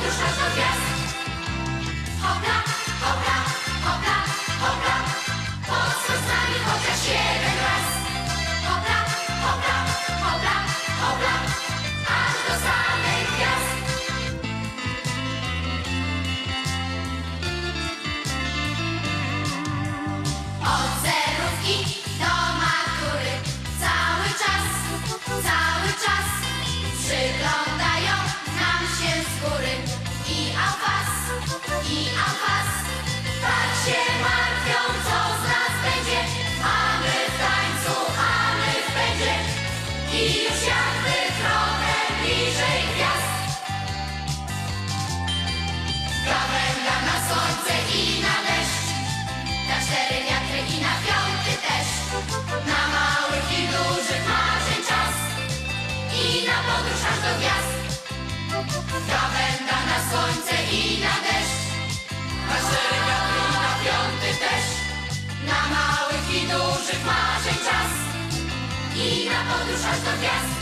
Sojusza do gwiazd Hopla, hopla. Co z nas będzie, a my w tańcu, a w pędzie i już jakby trochę bliżej gwiazd. Gawęda na słońce i na deszcz na cztery wiatry i na piąty też. Na małych i dużych marzeń czas i na podróż aż do gwiazd. Gawęda na słońce i na deszcz. Na cztery wiatry małych i dużych marzeń czas i na podróż aż do gwiazd.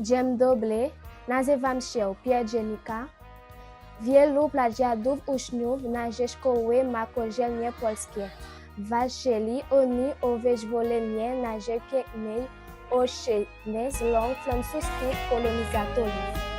Dzień dobry, nazywam się Pierdzienika. Wielu pradziadów uczniów naszej szkoły ma korzenie polskie. Walczyli oni o wyzwolenie naszej pięknej ojczyzny z rąk francuskich kolonizatorów.